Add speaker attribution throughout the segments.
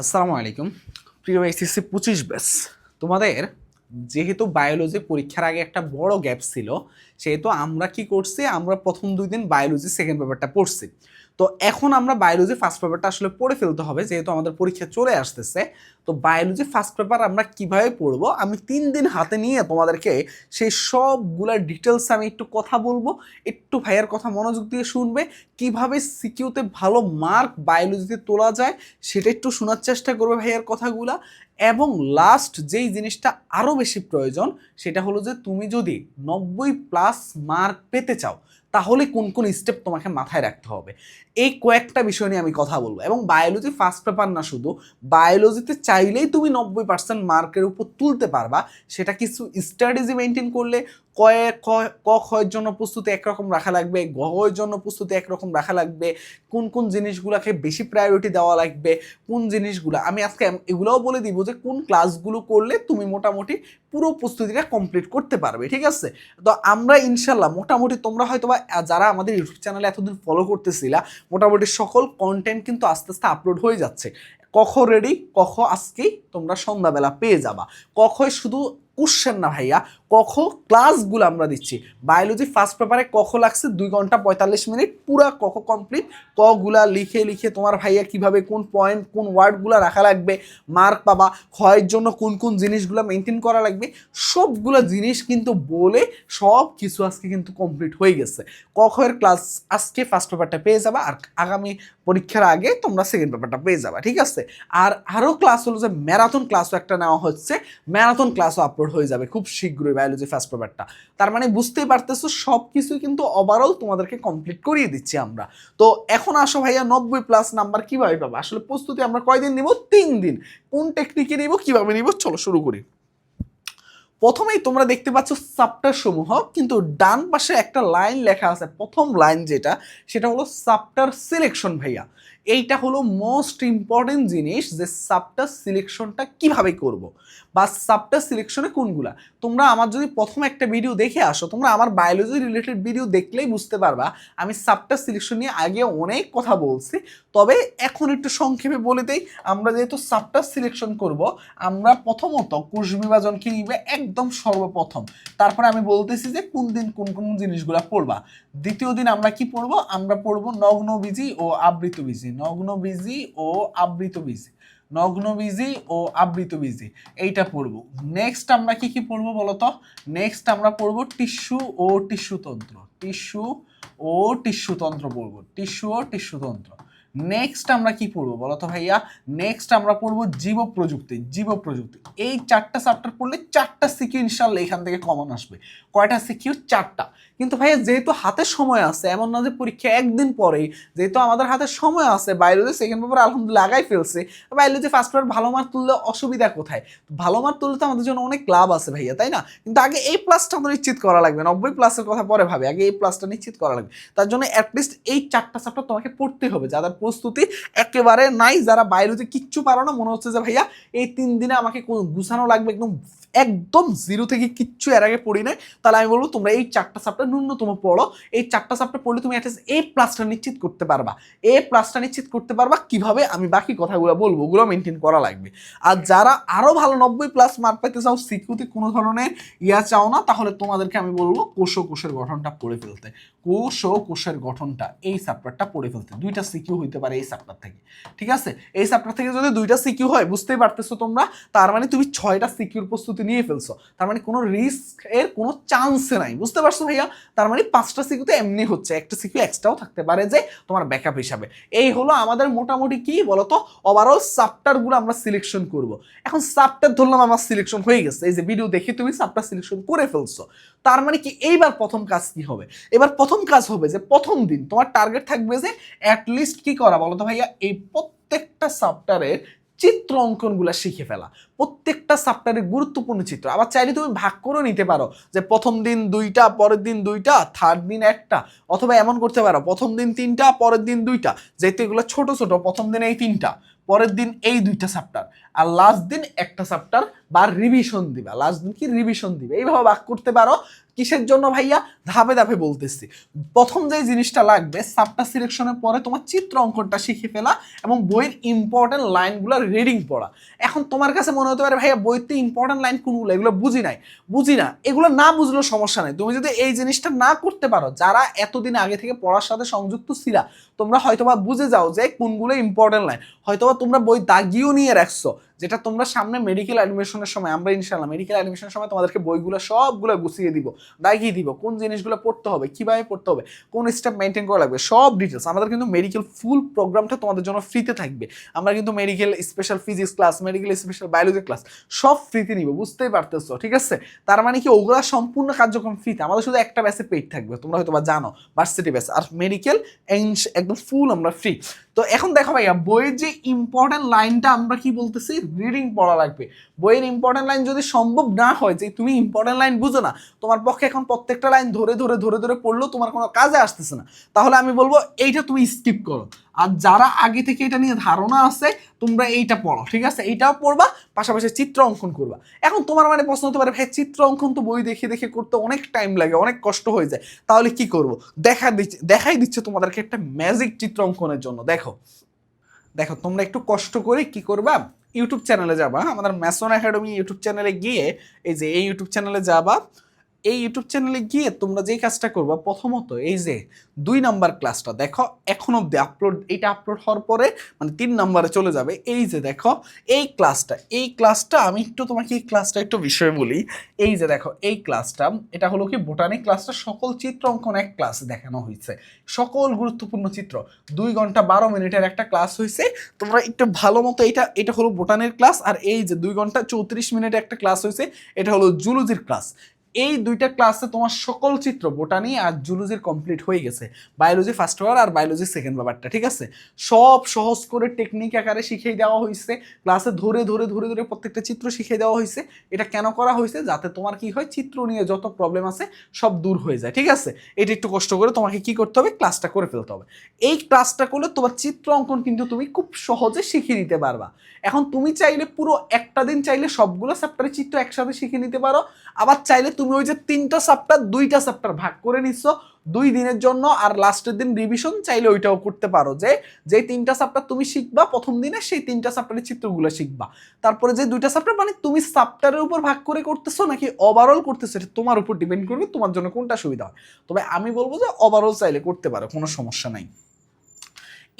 Speaker 1: আসসালামু আলাইকুম। প্রিয় এসএসসি পঁচিশ ব্যাস তোমাদের যেহেতু বায়োলজি পরীক্ষার আগে একটা বড় গ্যাপ ছিল, সেহেতু আমরা কি করছি, আমরা প্রথম দুই দিন বায়োলজি সেকেন্ড পেপারটা পড়ছি। তো এখন আমরা বায়োলজি ফার্স্ট পেপারটা আসলে পড়ে ফেলতে হবে, যেহেতু আমাদের পরীক্ষা চলে আসতেছে। তো বায়োলজি ফার্স্ট পেপার আমরা কীভাবে পড়ব? আমি তিন দিন হাতে নিয়ে তোমাদেরকে সেই সবগুলা ডিটেলস আমি একটু কথা বলব, একটু ভাইয়ের কথা মনোযোগ দিয়ে শুনবে, কীভাবে সিকিউতে ভালো মার্ক বায়োলজিতে তোলা যায়, সেটা একটু শোনার চেষ্টা করবে ভাইয়ার কথাগুলা। এবং লাস্ট যেই জিনিসটা আরও বেশি প্রয়োজন, সেটা হলো যে তুমি যদি নব্বই প্লাস মার্ক পেতে চাও তাহলে কোন কোন স্টেপ তোমাকে মাথায় রাখতে হবে। এই কয়েকটা বিষয় নিয়ে আমি কথা বলব এবং বায়োলজি ফার্স্ট পেপার না শুধু বায়োলজিতে চাইলেই তুমি নব্বই পার্সেন্ট মার্কের উপর তুলতে পারবা। সেটা কিছু স্ট্র্যাটেজি মেনটেন করলে কয়ে, ক- খয়ের জন্য প্রস্তুতি একরকম রাখা লাগবে গয়ের জন্য প্রস্তুতি একরকম রাখা লাগবে, কোন কোন জিনিসগুলোকে বেশি প্রায়োরিটি দেওয়া লাগবে, কোন জিনিসগুলো, আমি আজকে এগুলোও বলে দিব যে কোন ক্লাসগুলো করলে তুমি মোটামুটি পুরো প্রস্তুতিটা কমপ্লিট করতে পারবে, ঠিক আছে? তো আমরা ইনশাল্লাহ মোটামুটি তোমরা হয়তো বা যারা আমাদের ইউটিউব চ্যানেলে এতদিন ফলো করতেছিলা, মোটামুটি সকল কন্টেন্ট কিন্তু আস্তে আস্তে আপলোড হয়ে যাচ্ছে। কখ রেডি কখ আজকেই তোমরা সন্ধ্যাবেলা পেয়ে যাবা। কখই শুধু কোশ্চেন না ভাইয়া কখ ক্লাসগুলো আমরা দিচ্ছি। বায়োলজি ফার্স্ট পেপারে কখ লাগছে দুই ঘণ্টা পঁয়তাল্লিশ মিনিট, পুরা কখ কমপ্লিট কগুলা লিখে লিখে তোমার ভাইয়া কীভাবে কোন পয়েন্ট কোন ওয়ার্ডগুলো রাখা লাগবে মার্ক পাবা, ক্ষয়ের জন্য কোন কোন জিনিসগুলো মেনটেন করা লাগবে, সবগুলো জিনিস কিন্তু বলে সব কিছু আজকে কিন্তু কমপ্লিট হয়ে গেছে। কখের ক্লাস আজকে ফার্স্ট পেপারটা পেয়ে যাবা আর আগামী পরীক্ষার আগে তোমরা সেকেন্ড পেপারটা পেয়ে যাবা, ঠিক আছে? আর আরও ক্লাস হলো যে ম্যারাথন ক্লাসও একটা নেওয়া হচ্ছে ম্যারাথন ক্লাসও আপলোড হয়ে যাবে খুব শীঘ্রই। বায়োলজি ফার্স্ট পেপারটা তার মানে বুঝতেই পারতেছো সব কিছুই কিন্তু ওভারঅল তোমাদেরকে কমপ্লিট করিয়ে দিচ্ছি আমরা। তো এখন আসো ভাইয়া, নব্বই প্লাস নাম্বার কীভাবে পাবো? আসলে প্রস্তুতি আমরা কয়দিন নিব? তিন দিন। কোন টেকনিকে নিব, কীভাবে নিব? চলো শুরু করি। প্রথমেই তোমরা দেখতে পাচ্ছ সাপ্টার সমূহ, কিন্তু ডান পাশে একটা লাইন লেখা আছে, প্রথম লাইন যেটা, সেটা হলো সাপ্টার সিলেকশন ভাইয়া। এইটা হলো মোস্ট ইম্পর্টেন্ট জিনিস যে সাবটার সিলেকশনটা কীভাবে করব বা সাবটার সিলেকশনে কোনগুলা? তোমরা আমার যদি প্রথম একটা ভিডিও দেখে আসো, তোমরা আমার বায়োলজি রিলেটেড ভিডিও দেখলেই বুঝতে পারবা আমি সাবটার সিলেকশন নিয়ে আগে অনেক কথা বলছি। তবে এখন একটু সংক্ষেপে বলে দেই, আমরা যেহেতু সাবটার সিলেকশন করব, আমরা প্রথমত কোষ বিভাজন কি নিবে? একদম সর্বপ্রথম। তারপরে আমি বলতেছি যে কোন দিন কোন কোন জিনিসগুলা পড়বা। দ্বিতীয় দিন আমরা কি পড়ব? আমরা পড়ব নগ্ন বীজি ও আবৃত নগ্ন বীজি ও আবৃত বীজি। নগ্ন বীজি ও আবৃত বীজি, এইটা পড়ব। নেক্সট আমরা কি কি পড়ব বলতো? নেক্সট আমরা পড়ব টিস্যু ও টিস্যুতন্ত্র টিস্যু ও টিস্যুতন্ত্র পড়ব। টিস্যু ও টিস্যুতন্ত্র নেক্সট আমরা কি পড়ব বলতো ভাইয়া? নেক্সট আমরা পড়ব জীব প্রযুক্তি জীব প্রযুক্তি এই চারটা চ্যাপ্টার পড়লে চারটা সিকিউ ইনশাল্লাহ এখান থেকে কমন আসবে। কয়টা সিকিউ? চারটা। কিন্তু ভাইয়া, যেহেতু হাতে সময় আছে, এমন না যে পরীক্ষা একদিন পরেই, যেহেতু আমাদের হাতে সময় আছে বায়োলজি সেকেন্ড পেপার আলহামদুলিল্লাহ আগাই ফেলছে বায়োলজি ফার্স্ট পেপার ভালো মার্ক তুললে অসুবিধা কোথায়? ভালো মার্ক তুললে তো আমাদের জন্য অনেক লাভ আছে ভাইয়া, তাই না? কিন্তু আগে এই প্লাসটা আমাদের নিশ্চিত করা লাগবে নব্বই প্লাসের কথা পরে ভাবে, আগে এই প্লাসটা নিশ্চিত করা লাগবে। তার জন্য অ্যাটলিস্ট এই চারটা চ্যাপ্টার তোমাকে পড়তে হবে, যাদের প্রস্তুতি একেবারে নাই, যারা বায়োলজি কিচ্ছু পারো না, মনে হচ্ছে যে ভাইয়া, এই তিন দিনে আমাকে গুছানো লাগবে, একদম একদম জিরো থেকে কিচ্ছু এর আগে পড়ি নাই। তাহলে আমি বলব, তোমরা এই চারটা চ্যাপ্টার ন্যূনতম পড়ো। এই চারটা চ্যাপ্টার পড়লে তুমি অ্যাটলিস্ট এ প্লাসটা নিশ্চিত করতে পারবা। এ প্লাসটা নিশ্চিত করতে পারবা, কীভাবে আমি বাকি কথাগুলো বলব, ওগুলো মেনটেন করা লাগবে। আর যারা আরও ভালো নব্বই প্লাস মার্ক পেতে চাও সিকিউতে কোনো ধরনের ইয়া চাও না, তাহলে তোমাদেরকে আমি বলব কোষ ও কোষের গঠনটা পড়ে ফেলতে। কোষ ও কোষের গঠনটা, এই চ্যাপ্টারটা পড়ে ফেলতে। দুইটা সিকিউ হইতে পারে এই চ্যাপ্টার থেকে। ঠিক আছে? এই চ্যাপ্টার থেকে যদি দুইটা সিকিউ হয়, বুঝতেই পারতেছো তোমরা, তার মানে তুমি ছয়টা সিকিউর প্রস্তুতি নিয়ে ফেলছো। তার মানে কোনো রিস্ক এর কোনো চান্স নাই। বুঝতে পারছ ভাইয়া? তার মানে পাঁচটা সিকিউতে এমনি হচ্ছে। একটা সিকিউ এক্সট্রাও থাকতে পারে যে তোমার ব্যাকআপ হিসাবে। এই হলো আমাদের মোটামুটি কি বলতো? ওভারঅল সাবটারগুলো আমরা সিলেকশন করব। এখন সাবটার ধরলাম আমার সিলেকশন হয়ে গেছে। এই যে ভিডিও দেখে তুমি সাবটার সিলেকশন করে ফেলছো। তার মানে কি? এইবার প্রথম কাজ কি হবে? এবার প্রথম কাজ হবে যে প্রথম দিন তোমার টার্গেট থাকবে যে অ্যাটলিস্ট কি করা? বলো তো ভাইয়া, এই প্রত্যেকটা সাবটারের চিত্র অঙ্কনগুলো শিখে ফেলা। প্রত্যেকটা সাবটারের গুরুত্বপূর্ণ চিত্র। আবার চাইলে তুমি ভাগ করেও নিতে পারো যে প্রথম দিন দুইটা, পরের দিন দুইটা থার্ড দিন একটা, অথবা এমন করতে পারো, প্রথম দিন তিনটা, পরের দিন দুইটা, যেহেতু এগুলো ছোট ছোট, প্রথম দিন এই তিনটা, পরের দিন এই দুইটা চ্যাপ্টার আর লাস্ট দিন একটা চ্যাপ্টার বা রিভিশন দিবা। লাস্ট দিন কি রিভিশন দিবে? এইভাবে ভাগ করতে পারো কিসের জন্য ভাইয়া? ধাপে ধাপে বলতেছি। প্রথম যে জিনিসটা লাগবে সাবটা সিলেকশনের পরে তোমার চিত্র অঙ্কনটা শিখে ফেলা এবং বইয়ের ইম্পর্টেন্ট লাইনগুলো রিডিং পড়া। এখন তোমার কাছে মনে হতে পারে, ভাইয়া, বইতে ইম্পর্টেন্ট লাইন কোনগুলো? এগুলো বুঝি নাই। বুঝি না। এগুলো না বুঝলেও সমস্যা নেই। তুমি যদি এই জিনিসটা না করতে পারো, যারা এতদিন আগে থেকে পড়ার সাথে সংযুক্ত ছিলা, তোমরা হয়তোবা বুঝে যাও যে কোনগুলো ইম্পর্টেন্ট লাইন হয়তোবা তোমরা বই দাগিয়েও নিয়ে রাখছো। যেটা তোমরা সামনে মেডিকেল অ্যাডমিশনের সময়, আমরা ইনশাল্লাহ মেডিকেল অ্যাডমিশনের সময় তোমাদেরকে বইগুলো সবগুলো গুছিয়ে দিব দাগিয়ে দিব কোন জিনিসগুলো পড়তে হবে, কীভাবে পড়তে হবে, কোন স্টেপ মেনটেন করা লাগবে, সব ডিটেলস আমাদের কিন্তু মেডিকেল ফুল প্রোগ্রামটা তোমাদের জন্য ফ্রিতে থাকবে। আমরা কিন্তু medical special physics class medical special biology class সব ফ্রিতে নিব, বুঝতেই পারতেছো, ঠিক আছে? তার মানে কি ওগুলা সম্পূর্ণ কার্যক্রম ফ্রিতে আমাদের শুধু একটা ব্যাচে পেইড থাকবে, তোমরা হয়তো বা জানো ভার্সিটি ব্যাচ আর মেডিকেল একদম ফুল আমরা ফ্রি তো এখন দেখো ভাইয়া, বইয়ের যে ইম্পর্টেন্ট লাইনটা আমরা কি বলতেছি? রিডিং পড়া লাগবে। বইয়ের ইম্পর্টেন্ট লাইন যদি সম্ভব না হয়, যে তুমি ইম্পর্টেন্ট লাইন বুঝো না, তোমার পক্ষে এখন প্রত্যেকটা লাইন ধরে ধরে ধরে ধরে পড়লেও তোমার কোনো কাজে আসতেছে না। তাহলে আমি বলব, এইটা তুমি স্কিপ করো। আর যারা আগে থেকে এটা নিয়ে ধারণা আছে, তোমরা এইটা পড়ো, ঠিক আছে? এইটাও পড়বা, পাশাপাশি চিত্র অঙ্কন করবা। এখন তোমার মানে প্রশ্ন হতে পারে, ভাই, চিত্র অঙ্কন তো বই দেখে দেখে করতে অনেক টাইম লাগে, অনেক কষ্ট হয়ে যায়। তাহলে কি করব? দেখা দিচ্ছে, দেখাই দিচ্ছে তোমাদেরকে একটা ম্যাজিক চিত্র অঙ্কনের জন্য। দেখো দেখো, তোমরা একটু কষ্ট করে কি করবা? ইউটিউব চ্যানেলে যাবা আমাদের ম্যাসন একাডেমি ইউটিউব চ্যানেলে গিয়ে, এই যে এই ইউটিউব চ্যানেলে যাবা এই ইউটিউব চ্যানেলে গিয়ে তোমরা যেই কাজটা করবা, প্রথমত এই যে দুই নাম্বার ক্লাসটা, দেখো, এখন অব্দি আপলোড এইটা আপলোড হওয়ার পরে মানে তিন নাম্বারে চলে যাবে। এই যে দেখো, এই ক্লাসটা এই ক্লাসটা, আমি একটু তোমাকে এই ক্লাসটা একটু বিষয় বলি। এই যে দেখো, এই ক্লাসটা, এটা হলো কি, বোটানিক ক্লাসটা, সকল চিত্র অঙ্কন এক ক্লাসে দেখানো হয়েছে। সকল গুরুত্বপূর্ণ চিত্র, দুই ঘণ্টা বারো মিনিটের একটা ক্লাস হয়েছে। তোমরা একটু ভালো মতো এটা এটা হলো বোটানির ক্লাস, আর এই যে দুই ঘণ্টা চৌত্রিশ মিনিটের একটা ক্লাস হয়েছে, এটা হলো জুলুজির ক্লাস। এই দুইটা ক্লাসে তোমার সকল চিত্র বোটানি আর জুলুজির কমপ্লিট হয়ে গেছে। বায়োলজি ফার্স্ট ওয়ার আর বায়োলজি সেকেন্ড ব্যাপারটা, ঠিক আছে? সব সহজ করে টেকনিক আকারে শিখিয়ে দেওয়া হয়েছে ক্লাসে ধরে ধরে ধরে ধরে প্রত্যেকটা চিত্র শিখিয়ে দেওয়া হয়েছে এটা কেন করা হয়েছে যাতে তোমার কি হয়? চিত্র নিয়ে যত প্রবলেম আছে, সব দূর হয়ে যায়, ঠিক আছে? এটা একটু কষ্ট করে তোমাকে কি করতে হবে? ক্লাসটা করে ফেলতে হবে। এই ক্লাসটা করলে তোমার চিত্র অঙ্কন কিন্তু তুমি খুব সহজে শিখিয়ে নিতে পারবা। এখন তুমি চাইলে পুরো একটা দিন চাইলে সবগুলো চ্যাপ্টারের চিত্র একসাথে শিখে নিতে পারো। আবার চাইলে তুমি ওই যে তিনটা চ্যাপ্টার দুইটা চ্যাপ্টার ভাগ করে নিচ্ছ দুই দিনের জন্য আর লাস্টের দিন রিভিশন চাইলে ওইটাও করতে পারো যে যে তিনটা চ্যাপ্টার তুমি শিখবা, প্রথম দিনে সেই তিনটা চ্যাপ্টারের চিত্রগুলো শিখবা। তারপরে যে দুইটা চ্যাপ্টার মানে তুমি চ্যাপ্টারের উপর ভাগ করে করতেছো নাকি ওভারঅল করতেছো, এটা তোমার উপর ডিপেন্ড করবে, তোমার জন্য কোনটা সুবিধা হয়। তবে আমি বলব যে ওভারঅল চাইলে করতে পারো, কোনো সমস্যা নাই।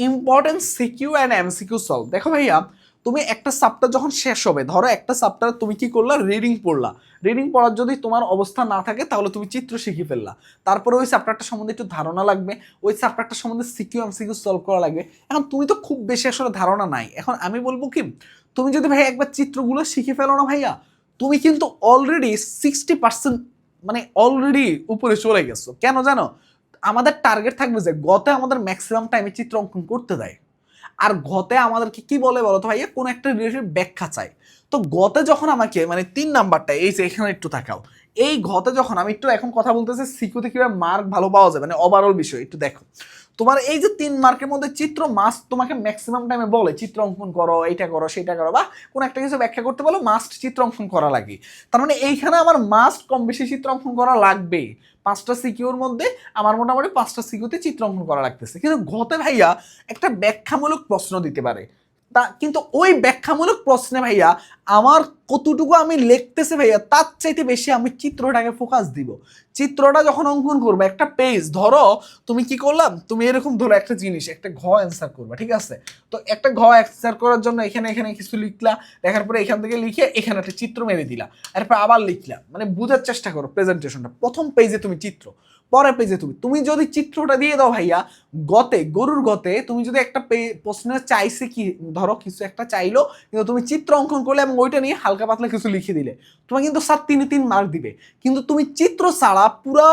Speaker 1: Important CQ and MCQ solve দেখো ভাইয়া তুমি একটা সাপ্টার যখন শেষ হবে, ধরো একটা সাপ্টার তুমি কি করলা? রিডিং পড়লা। রিডিং পড়ার যদি তোমার অবস্থা না থাকে, তাহলে তুমি চিত্র শিখে ফেললা। তারপরে ওই চ্যাপ্টারটা সম্বন্ধে একটু ধারণা লাগবে। ওই চ্যাপ্টারটা সম্বন্ধে সিকিউ, এমসিকিউ সলভ করা লাগবে। এখন তুমি তো খুব বেশি আসলে ধারণা নাই। এখন আমি বলব কি, তুমি যদি ভাই একবার চিত্রগুলো শিখে ফেলো না ভাইয়া, তুমি কিন্তু অলরেডি সিক্সটি পার্সেন্ট মানে অলরেডি উপরে চলে গেছো। কেন জানো? আমাদের টার্গেট থাকবে যে গতে আমাদের ম্যাক্সিমাম টাইমে চিত্র অঙ্কন করতে দেয়। আর গতে আমাদেরকে কি বলে বলো তো ভাইয়া? কোনো একটা রিলেশনের ব্যাখ্যা চাই। তো গতে যখন আমাকে মানে তিন নাম্বারটা, এই যে এখানে একটু তাকাও। এই ঘতে যখন আমি একটু এখন কথা বলতেছি সিকুতে কীভাবে মার্ক ভালো পাওয়া যায় মানে ওভারঅল বিষয়, একটু দেখো। তোমার এই যে তিন মার্কের মধ্যে চিত্র মাস্ট তোমাকে ম্যাক্সিমাম টাইমে বলে, চিত্র অঙ্কন করো, এইটা করো সেটা করো, বা কোনো একটা কিছু ব্যাখ্যা করতে বলো মাস্ট চিত্র অঙ্কন করা লাগে। তার মানে এইখানে আমার মাস্ট কম বেশি চিত্র অঙ্কন করা লাগবেই। পাঁচটা সিকিউর মধ্যে আমার মোটামুটি পাঁচটা সিকিউতে চিত্র অঙ্কন করা লাগতেছে। কিন্তু ঘতে ভাইয়া একটা ব্যাখ্যামূলক প্রশ্ন দিতে পারে। তা, কিন্তু ওই ব্যাখ্যামূলক প্রশ্নে ভাইয়া, আমার কতটুকু আমি লিখতেছে ভাইয়া, তার চাইতে বেশি আমি চিত্রটাকে ফোকাস দিব। চিত্রটা যখন অঙ্কন করব, একটা পেজ ধরো তুমি কি করলাম? তুমি এরকম ধরো একটা জিনিস, একটা ঘ অ্যান্সার করবে, ঠিক আছে? তো একটা ঘ অ্যান্সার করার জন্য এখানে এখানে কিছু লিখলা, দেখার পরে এখান থেকে লিখে এখানে একটা চিত্র মেরে দিলা, এরপর আবার লিখলা মানে বোঝার চেষ্টা করো প্রেজেন্টেশনটা প্রথম পেজে তুমি চিত্র। পরের পেজে তুমি। তুমি যদি চিত্রটা দিয়ে দাও ভাইয়া, গতে, গরুর গতে তুমি যদি একটা প্রশ্ন চাইছে কি, ধরো কিছু একটা চাইলো, কিন্তু তুমি চিত্র অঙ্কন করলে এবং ওইটা নিয়ে হালকা পাতলা কিছু লিখে দিলে তোমার কিন্তু সাত, তিনে তিন মার্ক দিবে। কিন্তু তুমি চিত্র ছাড়া পুরো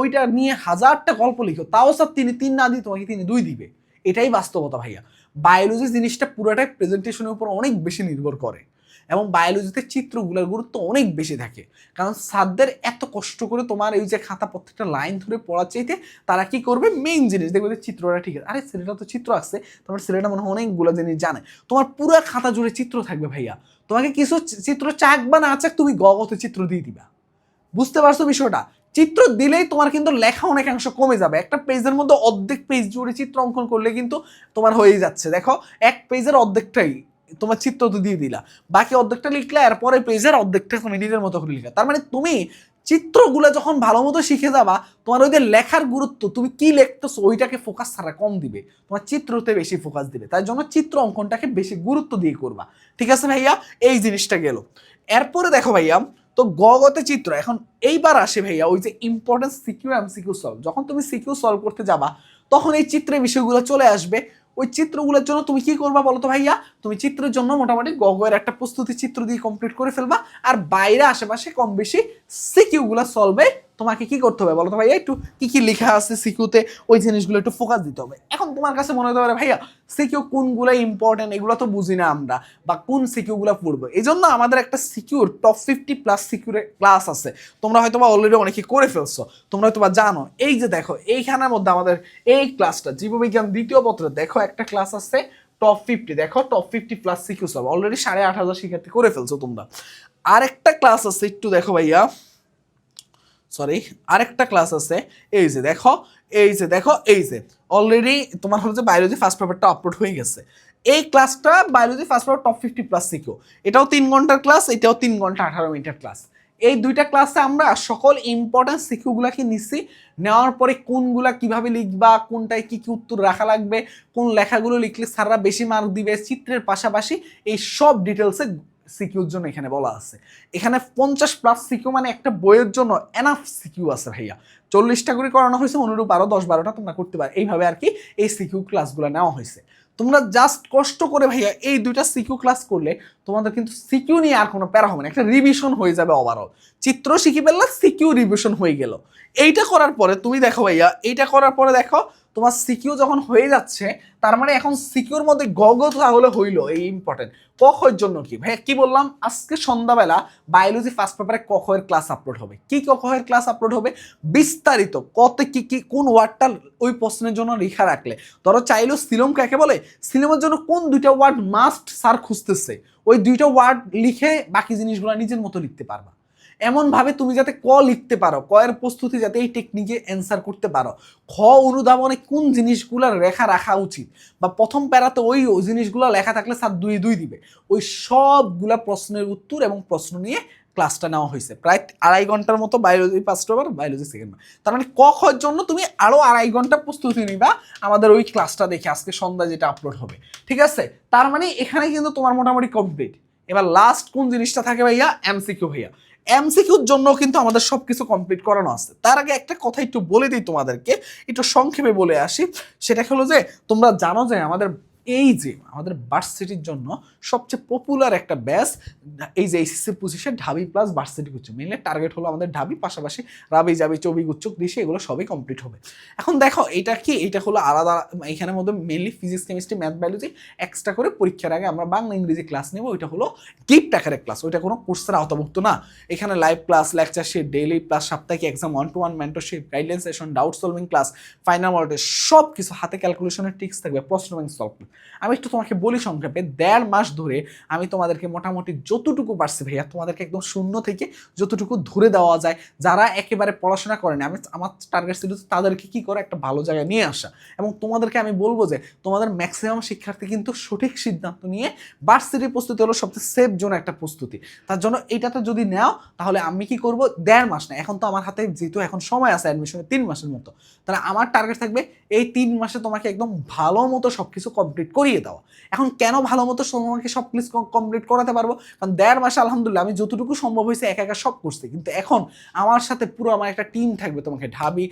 Speaker 1: ওইটা নিয়ে হাজারটা গল্প লিখো, তাও স্যার তিনি তিন না দিয়ে তোমাকে তিনি দুই দিবে। এটাই বাস্তবতা ভাইয়া। বায়োলজি জিনিসটা পুরোটাই প্রেজেন্টেশনের উপর অনেক বেশি নির্ভর করে। এবং বায়োলজিতে চিত্রগুলোর গুরুত্ব অনেক বেশি থাকে। কারণ সাদদের এত কষ্ট করে তোমার এই যে খাতা প্রত্যেকটা লাইন ধরে পড়ার চাইতে তারা কি করবে? মেইন জিনিস, দেখবে যে চিত্রটা ঠিক আছে। আরে ছেলেটা তো চিত্র আসছে তোমার ছেলেটা মনে হয় অনেকগুলো জিনিস জানে। তোমার পুরো খাতা জুড়ে চিত্র থাকবে ভাইয়া। তোমাকে কিছু চিত্র চাক বা না চাক তুমি গগত চিত্র দিয়ে দিবা। বুঝতে পারছ বিষয়টা? চিত্র দিলেই তোমার কিন্তু লেখা অনেকাংশ কমে যাবে। একটা পেজের মধ্যে অর্ধেক পেজ জুড়ে চিত্র অঙ্কন করলে কিন্তু তোমার হয়ে যাচ্ছে। দেখো, এক পেজের অর্ধেকটাই তোমার চিত্র তো দিয়ে দিলা। বাকি অর্ধেকটা লিখলে, এরপরে পেজের অর্ধেকটা তুমি নিজের মতো করে লিখলা। তার মানে তুমি চিত্রগুলো যখন ভালো মতো শিখে যাবা, তোমার ওই যে লেখার গুরুত্ব, তুমি কি লিখতেছো ওইটাকে ফোকাস ছাড়া কম দিবে। তোমার চিত্রতে বেশি ফোকাস দিবে। তাই জন্য চিত্র অঙ্কনটাকে বেশি গুরুত্ব দিয়ে করবা। ঠিক আছে ভাইয়া? এই জিনিসটা গেল। এরপরে দেখো ভাইয়া, তো গগতে চিত্র। এখন এইবার আসে ভাইয়া ওই যে important CQ M CQ solve যখন তুমি সিকিউ সলভ করতে যাবা, তখন এই চিত্রের বিষয়গুলো চলে আসবে। ওই চিত্রগুলোর জন্য তুমি কি করবা বলো তো ভাইয়া? তুমি চিত্রের জন্য মোটামুটি গগয়ের একটা প্রস্তুতি চিত্র দিয়ে কমপ্লিট করে ফেলবা। আর বাইরে আশেপাশে কম বেশি সিকিউগুলো সলভে তোমাকে কি করতে হবে বলো তো ভাইয়া? একটু কি কি লেখা আছে সিকিউতে? ওই জিনিসগুলো একটু ফোকাস দিতে হবে। এখন তোমার কাছে মনে হতে পারে, ভাইয়া, সিকিউ কোনগুলো ইম্পর্টেন্ট এগুলো তো বুঝি না আমরা। বা কোন সিকিউগুলো পড়ব? এই জন্য আমাদের একটা সিকিউর টপ ফিফটি প্লাস সিকিউরের ক্লাস আছে। তোমরা হয়তো বা অলরেডি অনেকে করে ফেলছো। তোমরা হয়তো বা জানো। এই যে দেখো, এইখানের মধ্যে আমাদের এই ক্লাসটা জীববিজ্ঞান দ্বিতীয় পত্রে দেখো একটা ক্লাস আছে টপ ফিফটি দেখো টপ ফিফটি প্লাস সিকিউ সব। অলরেডি সাড়ে আট হাজার শিক্ষার্থী করে ফেলছো তোমরা। আরেকটা ক্লাস আছে, একটু দেখো ভাইয়া। সরি আরেকটা ক্লাস আছে। এই যে দেখো, এই যে দেখো, এই যে। অলরেডি তোমার হলো যে বায়োলজি ফার্স্ট পেপারটা আপলোড হয়ে গেছে। এই ক্লাসটা biology first paper top fifty plus CQ এটাও তিন ঘণ্টার ক্লাস এটাও তিন ঘণ্টা আঠারো মিনিটের ক্লাস এই দুইটা ক্লাসে আমরা সকল ইম্পর্টেন্ট সিকিউগুলাকে নিচ্ছি নেওয়ার পরে কোনগুলা কীভাবে লিখবা, কোনটায় কি কি উত্তর রাখা লাগবে, কোন লেখাগুলো লিখলে স্যাররা বেশি মার্ক দিবে, চিত্রের পাশাপাশি এই সব ডিটেলসে সিকিউর জন্য এখানে বলা আছে। এখানে পঞ্চাশ প্লাস সিকিউ মানে একটা বইয়ের জন্য এনাফ সিকিউ আছে ভাইয়া। চল্লিশটা করে করানো হয়েছে, অনুরূপ আরও দশ বারোটা তোমরা করতে পারো। এইভাবে আর কি এই সিকিউ ক্লাসগুলো নেওয়া হয়েছে। তোমরা জাস্ট কষ্ট করে ভাইয়া এই দুইটা সিকিউ ক্লাস করলে তোমাদের কিন্তু সিকিউ নিয়ে আর কোনো প্যারা হবে না। একটা রিভিশন হয়ে যাবে ওভারঅল চিত্র শিখি ফেললে সিকিউ রিভিশন হয়ে গেল। এইটা করার পরে তুমি দেখো ভাইয়া, এইটা করার পরে দেখো তোমার সিকিউ যখন হয়ে যাচ্ছে, তার মানে এখন সিকিউর মধ্যে গগ তাহলে হইল, এই ইম্পর্টেন্ট কখের জন্য কি? ভাইয়া, কি বললাম? আজকে সন্ধ্যাবেলা বায়োলজি ফার্স্ট পেপারে কখের ক্লাস আপলোড হবে। কি কখের ক্লাস আপলোড হবে? বিস্তারিত, কত কি কি, কোন ওয়ার্ডটা ওই প্রশ্নের জন্য লেখা রাখলে। ধরো চাইলেও সিলম কাকে বলে? সিলমের জন্য কোন দুইটা ওয়ার্ড মাস্ট স্যার খুঁজতেছে? ওই দুইটা ওয়ার্ড লিখে বাকি জিনিসগুলো নিজের মতো লিখতে পারবা। এমনভাবে তুমি যাতে ক লিখতে পারো কয়ের প্রস্তুতি যাতে এই টেকনিকে অ্যান্সার করতে পারো। খ অনুধাবনে কোন জিনিসগুলো রেখা রাখা উচিত? বা প্রথম প্যারাতে ওই জিনিসগুলো লেখা থাকলে স্যার দুই দুই দিবে। ওই সবগুলা প্রশ্নের উত্তর এবং প্রশ্ন নিয়ে ক্লাসটা নেওয়া হয়েছে। প্রায় আড়াই ঘণ্টার মতো বায়োলজি ফার্স্ট ওভার বায়োলজি সেকেন্ড তার মানে ক খর জন্য তুমি আরও আড়াই ঘণ্টা প্রস্তুতি নিবা আমাদের ওই ক্লাসটা দেখে। আজকে সন্ধ্যা যেটা আপলোড হবে। ঠিক আছে? তার মানে এখানে কিন্তু তোমার মোটামুটি কমপ্লিট এবার লাস্ট কোন জিনিসটা থাকে ভাইয়া? এমসিকিউ ভাইয়া। এমসিকিউর জন্য কিন্তু আমাদের সব কিছু কমপ্লিট করানো আছে। তার আগে একটা কথা একটু বলে দিই তোমাদেরকে, একটু সংক্ষেপে বলে আসি। সেটা হলো যে, তোমরা জানো যে আমাদের এই যে আমাদের ভার্সিটির জন্য সবচেয়ে পপুলার একটা ব্যাচ এই যে এইচএসসি পঁচিশে ঢাবি প্লাস ভার্সিটি গুচ্ছ মেনলি টার্গেট হলো আমাদের ঢাবি, পাশাপাশি রাবি, জাবি, চবি গুচ্ছ কৃষি এগুলো সবই কমপ্লিট হবে। এখন দেখো, এটা কি? এটা হলো আলাদা এখানের মধ্যে mainly physics chemistry math biology extra করে পরীক্ষার আগে আমরা বাংলা, ইংরেজি ক্লাস নেব। ওইটা হলো গিফট আকারের ক্লাস ওইটা কোনো কোর্সের আওতাভুক্ত না। এখানে live class lecture sheet daily plus সাপ্তাহিক exam one to one mentorship guideline session doubt solving class final model সব কিছু হাতে ক্যালকুলেশনের টিক্স থাকবে, প্রশ্ন ব্যাংক সলভ আমি একটু তোমাকে বলি সংক্ষেপে, দেড় মাস ধরে আমি তোমাদেরকে মোটামুটি যতটুকু পারছি ভাইয়া, তোমাদেরকে একদম শূন্য থেকে যতটুকু ধরে দেওয়া যায়, যারা একেবারে পড়াশোনা করেনি, আমি আমার টার্গেট ছিল তাদেরকে কী করে একটা ভালো জায়গায় নিয়ে আসা। এবং তোমাদেরকে আমি বলব যে, তোমাদের ম্যাক্সিমাম শিক্ষার্থী কিন্তু সঠিক সিদ্ধান্ত নিয়ে ভার্সিটির প্রস্তুতি হলো সবচেয়ে সেফ জোন একটা প্রস্তুতি। তার জন্য এটাতে যদি নেও, তাহলে আমি কি করব? দেড় মাস না এখন তো আমার হাতে যেহেতু এখন সময় আছে অ্যাডমিশনের তিন মাসের মতো। তাহলে আমার টার্গেট থাকবে এই তিন মাসে তোমাকে একদম ভালো মতো সব কিছু কমপ্লিট করিয়ে দেওয়া এখন কেন ভালো মতো তোমাকে সব কিছু কমপ্লিট করাতে পারব? কারণ দেড় মাসে আলহামদুলিল্লাহ আমি যতটুকু সম্ভব হয়েছে একা একা সব করছি। কিন্তু এখন আমার সাথে পুরো আমার একটা টিম থাকবে তোমাকে ঢাবি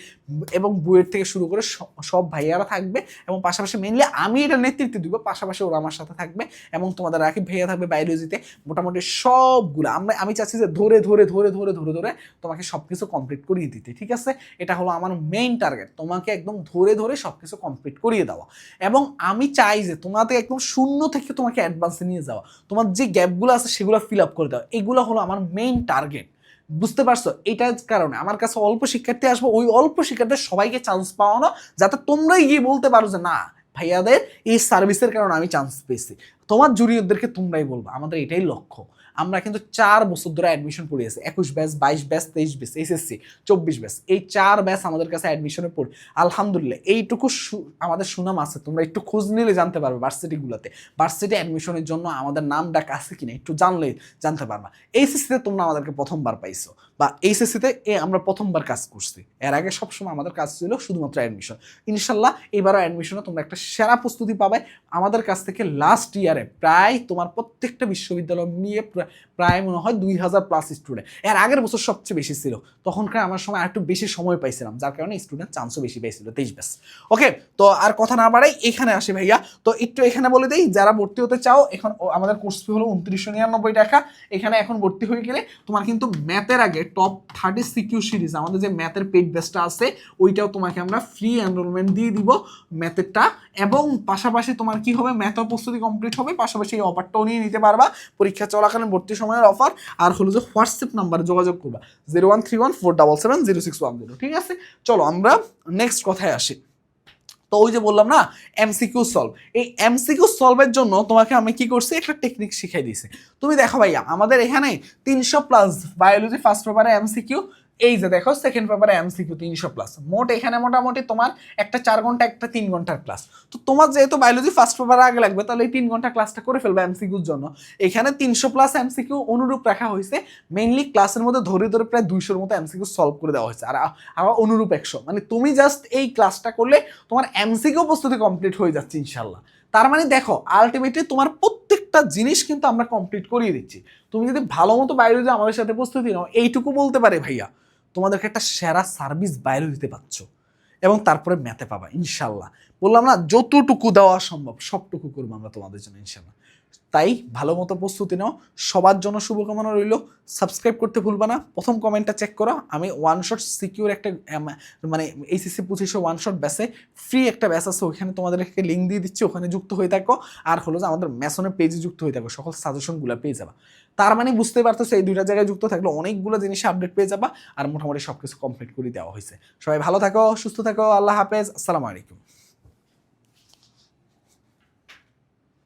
Speaker 1: এবং বুয়েট থেকে শুরু করে সব ভাইয়ারা থাকবে এবং পাশাপাশি মেনলি আমি এটা নেতৃত্ব দিব, পাশাপাশি ওরা আমার সাথে থাকবে এবং তোমাদের রাকিব ভাইয়া থাকবে বায়োলজিতে মোটামুটি সবগুলো আমরা আমি চাচ্ছি যে ধরে ধরে ধরে ধরে ধরে ধরে তোমাকে সব কিছু কমপ্লিট করিয়ে দিতে, ঠিক আছে? এটা হলো আমার মেইন টার্গেট তোমাকে একদম ধরে ধরে সব কিছু কমপ্লিট করিয়ে দেওয়া। এবং আমি চাই যে তোমাদের একদম শূন্য থেকে তোমাকে অ্যাডভান্সে নিয়ে যাওয়া। তোমার যে গ্যাপগুলো আছে সেগুলো ফিল আপ করে দেওয়া। এগুলো হলো আমার মেইন টার্গেট বুঝতে পারছ? এটার কারণে আমার কাছে অল্প শিক্ষার্থী আসব, ওই অল্প শিক্ষার্থীদের সবাইকে চান্স পাওয়ানো, যাতে তোমরাই গিয়ে বলতে পারো যে, না, ভাইয়াদের এই সার্ভিসের কারণে আমি চান্স পেয়েছি। তোমার জুনিয়রদেরকে তোমরাই বলব। আমাদের এটাই লক্ষ্য। আমরা কিন্তু চার বছর ধরে অ্যাডমিশন পড়িয়েছি একুশ ব্যাচ বাইশ ব্যাচ তেইশ ব্যাচ এসএসসি চব্বিশ ব্যাচ এই চার ব্যাচ আমাদের কাছে অ্যাডমিশনে পড়ি। আলহামদুলিল্লাহ, এইটুকু আমাদের সুনাম আছে। তোমরা একটু খোঁজ নিলে জানতে পারবে ভার্সিটিগুলোতে ভার্সিটি অ্যাডমিশনের জন্য আমাদের নাম ডাক আছে কিনা একটু জানলে জানতে পারবা। এইচএসসিতে তোমরা আমাদেরকে প্রথমবার পাইছো। বা এইচএসসিতে এ আমরা প্রথমবার কাজ করছি। এর আগে সবসময় আমাদের কাজ ছিল শুধুমাত্র অ্যাডমিশন ইনশাল্লাহ এবারও অ্যাডমিশনে তোমরা একটা সেরা প্রস্তুতি পাবে। আমাদের কাছ থেকে লাস্ট ইয়ারে প্রায় তোমার প্রত্যেকটা বিশ্ববিদ্যালয় নিয়ে প্রায় মনে হয় দুই হাজার প্লাস স্টুডেন্ট এর আগের বছর সবচেয়ে বেশি ছিল। তখনকার আমার সময় একটু বেশি সময় পাইছিলাম, যার কারণে স্টুডেন্ট চান্সও বেশি পাইছিল, তেইশ ব্যাস ওকে তো আর কথা না বাড়াই এখানে আসি ভাইয়া। তো একটু এখানে বলে দিই, যারা ভর্তি হতে চাও, এখন আমাদের কোর্স ফি হলো উনত্রিশশো নিরানব্বই টাকা। এখানে এখন ভর্তি হয়ে গেলে তোমার কিন্তু ম্যাথের আগে টপ থার্টি সিকিউ সিরিজ আমাদের যে ম্যাথের পেড বেসটা আছে, ওইটাও তোমাকে আমরা ফ্রি এনরোলমেন্ট দিয়ে দিব। ম্যাথেরটা এবং পাশাপাশি তোমার কি হবে? ম্যাথও প্রস্তুতি কমপ্লিট হবে। পাশাপাশি এই অফারটাও নিয়ে নিতে পারবা। পরীক্ষা চলাকালীন ভর্তি সময়ের অফার আর হলো যে হোয়াটসঅ্যাপ নাম্বারে যোগাযোগ করবা। Zero one three one four double seven zero six one zero ঠিক আছে? চলো আমরা নেক্সট কথায় আসি। তো ওই যে বললাম না এমসিকিউ সলভ এই এমসিকিউ সলভের জন্য তোমাকে আমি কি করছি? একটা টেকনিক শিখাই দিয়েছি। তুমি দেখো ভাইয়া, আমাদের এখানে তিনশো প্লাস বায়োলজি ফার্স্ট পেপারে এমসিকিউ এই যে দেখো সেকেন্ড পেপারে এমসিকিউ তিনশো প্লাস মোট এখানে মোটামুটি তোমার একটা চার ঘণ্টা, একটা তিন ঘণ্টার ক্লাস তো তোমার যেহেতু বায়োলজি ফার্স্ট পেপারে আগে লাগবে, তাহলে এই তিন ঘণ্টা ক্লাসটা করে ফেলবে এমসিকিউর জন্য। এখানে তিনশো প্লাস এমসিকিউ অনুরূপ রাখা হয়েছে। মেইনলি ক্লাসের মধ্যে ধরে ধরে প্রায় দুইশোর মতো এমসিকিউ সলভ করে দেওয়া হয়েছে। আর আবার অনুরূপ একশো। মানে তুমি জাস্ট এই ক্লাসটা করলে তোমার এমসিকিউ প্রস্তুতি কমপ্লিট হয়ে যাচ্ছে ইনশাল্লাহ তার মানে দেখো আলটিমেটলি তোমার প্রত্যেকটা জিনিস কিন্তু আমরা কমপ্লিট করিয়ে দিচ্ছি। তুমি যদি ভালো মতো বায়োলজি আমাদের সাথে প্রস্তুতি নাও, এইটুকু বলতে পারে ভাইয়া, তোমাদেরকে একটা সেরা সার্ভিস বাইরে দিতে পারছ এবং তারপরে ম্যাথে পাবা, ইনশাল্লাহ। বললাম না, যতটুকু দেওয়া সম্ভব, সবটুকু করব আমরা তোমাদের জন্য, ইনশাল্লাহ। তাই ভালো মতো প্রস্তুতি নাও। সবার জন্য শুভকামনা রইল। সাবস্ক্রাইব করতে ভুলবা না। প্রথম কমেন্টটা চেক করো। আমি ওয়ান শট সিকিউর একটা মানে এইচএসসি পঁচিশে ওয়ান শট ব্যাসে ফ্রি একটা ব্যাস আছে। ওখানে তোমাদেরকে লিঙ্ক দিয়ে দিচ্ছি। ওখানে যুক্ত হয়ে থাকো। আর হলো যে আমাদের ম্যাসনের পেজে যুক্ত হয়ে থাকো। সকল সাজেশনগুলো পেয়ে যাবা। তার মানে বুঝতে পারতেছো, এই দুইটা জায়গায় যুক্ত থাকলে অনেকগুলো জিনিস আপডেট পেয়ে যাবা। আর মোটামুটি সব কিছু কমপ্লিট করে দেওয়া হয়েছে। সবাই ভালো থাকো, সুস্থ থাকো। আল্লাহ হাফেজ। আসসালামু আলাইকুম।